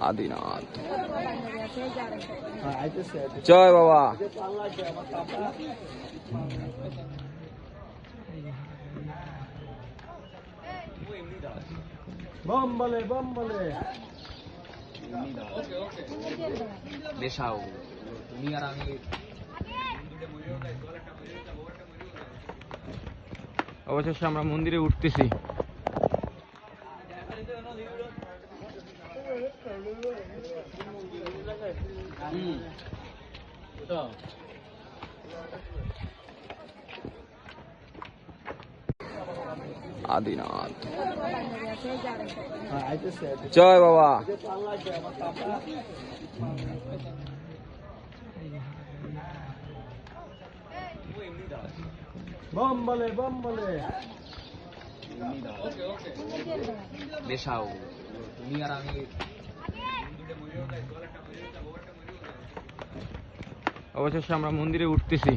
আদিনাথ। জয় বাবা। বম বলে বম বলে দেশাও তুমি আর আমি অবশেষে আমরা মন্দিরে উঠতেছি। আদিনাথ। জয় বাবা। বম বলে বম বলে দেশাও তুমি আর আমি অবশেষে আমরা মন্দিরে উঠতেছি।